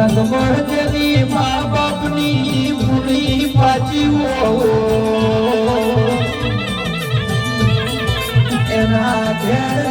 રંગમળજની મા બાપની પૂરી પાછી એના ઘેર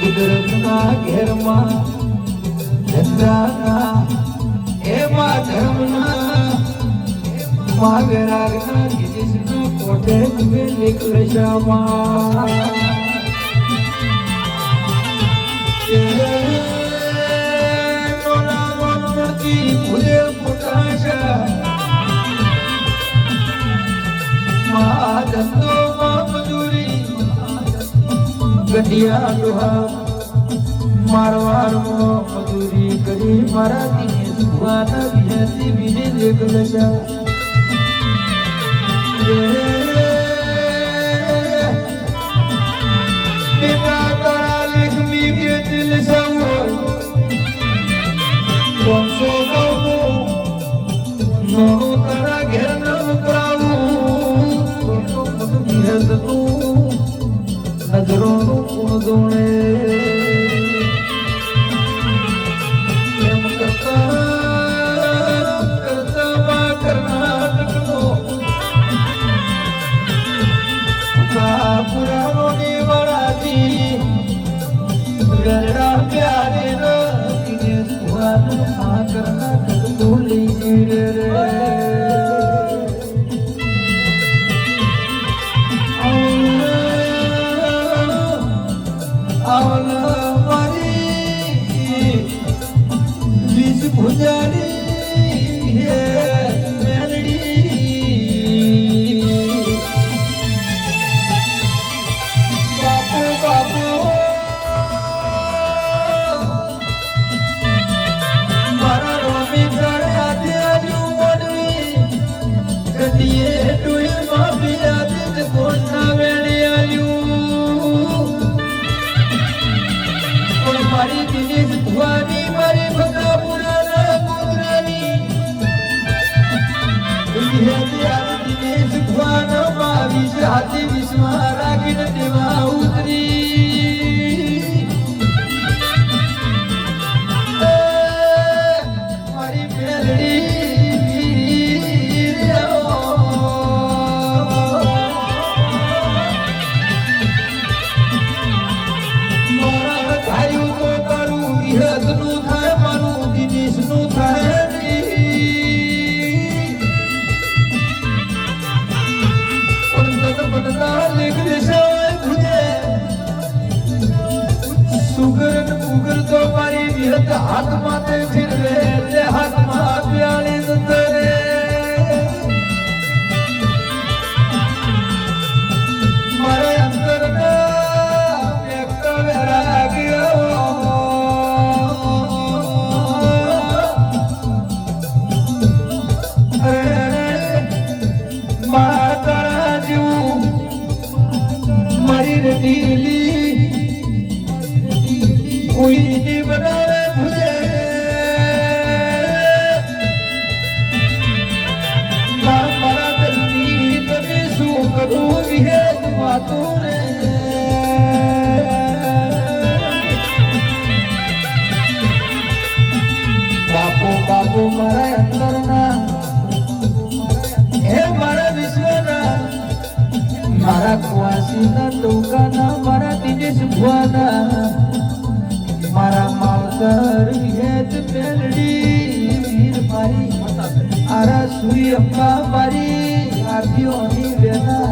કુદરતના ઘેરમાં ધંધાના એમાં ધર્મના કોટે તુમે શ્યામા ભૂલે ફૂટાશા ધંધો મજૂરી ગઢિયા લોહા મારવાડ મજૂરી. કરી મારા દેખ દશા નજરોનું કુણ મારી બાવીસ હાથી સુગર ને ઉગર તો મારી હાથ માથે ફિરવે તે હાથમાં પ્યાળી પ્રભુ મારા અંદરના હે મારા વિશ્વના, મારા કુવાસીના મારા દિનેશ ભુવાના, મારા માવતર મારી, આરા સુઈ અંબા મારી આવ્યો અમી વેના